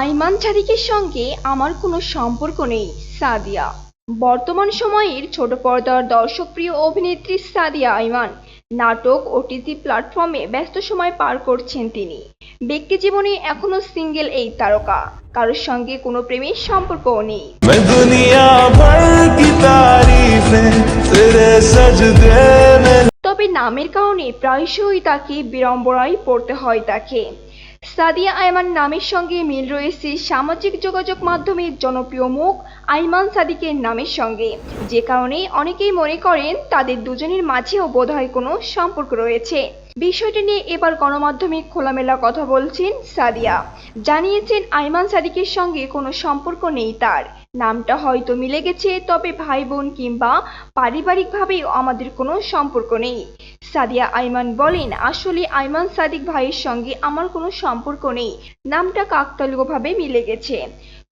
আইমান চারিকের সঙ্গে আমার কোনো সম্পর্ক নেই সাদিয়া। বর্তমান সময়ের ছোট পর্দার দর্শকপ্রিয় অভিনেত্রী সাদিয়া আইমান নাটক ও টিভি প্ল্যাটফর্মে ব্যস্ত সময় পার করছেন তিনি। ব্যক্তি জীবনে এখনও সিঙ্গেল এই তারকা কারোর সঙ্গে কোনো প্রেমের সম্পর্ক নেই। নামের কারণে প্রায়শই তাকে বিড়ম্বনায় পড়তে হয় তাকে। সাদিয়া আয়মান নামের সঙ্গে মিল রয়েছে সামাজিক যোগাযোগ মাধ্যমে জনপ্রিয় মুখ আইমান সাদিকের নামের সঙ্গে। যে কারণে অনেকেই মনে করেন তাদের দুজনের মাঝেও বোধহয় কোনো সম্পর্ক রয়েছে। বিষয়টি নিয়ে এবার গণমাধ্যমে খোলামেলা কথা বলছেন সাদিয়া। জানিয়েছেন, আইমান সাদিকের সঙ্গে কোনো সম্পর্ক নেই তার। নামটা হয়তো মিলে গেছে, তবে ভাই বোন কিংবা পারিবারিকভাবেও আমাদের কোনো সম্পর্ক নেই। সাদিয়া আইমান বলেন, আসলে আইমান সাদিক ভাইয়ের সঙ্গে আমার কোনো সম্পর্ক নেই। নামটা কাকতালীয়ভাবে মিলে গেছে।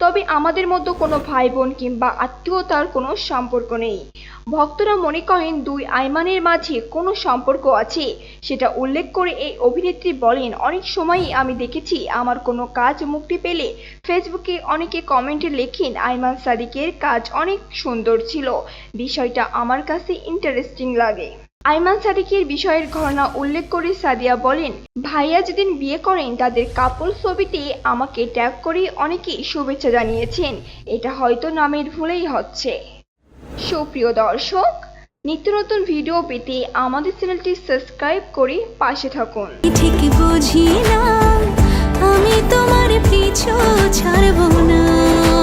তবে আমাদের মধ্যে কোনো ভাই বোন কিংবা আত্মীয়তার কোনো সম্পর্ক নেই। ভক্তরা মনে করেন দুই আইমানের মাঝে কোনো সম্পর্ক আছে। সেটা উল্লেখ করে এই অভিনেত্রী বলেন, অনেক সময়ই আমি দেখেছি আমার কোনো কাজ মুক্তি পেলে ফেসবুকে অনেকে কমেন্টে লেখেন, আইমান সাদিকের কাজ অনেক সুন্দর ছিল, বিষয়টা আমার কাছে ইন্টারেস্টিং লাগে। আইমান সাদিকের বিষয়ের ঘটনা উল্লেখ করে সাদিয়া বলেন ভাইয়া যেদিন বিয়ে করেন, তাদের কাপল ছবিতে আমাকে ট্যাগ করে অনেকেই শুভেচ্ছা জানিয়েছেন। এটা হয়তো নামের ভুলেই হচ্ছে। সুপ্রিয় দর্শক, নিত্য নতুন ভিডিও পেতে আমাদের চ্যানেলটি সাবস্ক্রাইব করে পাশে থাকুন। ঠিক বুঝি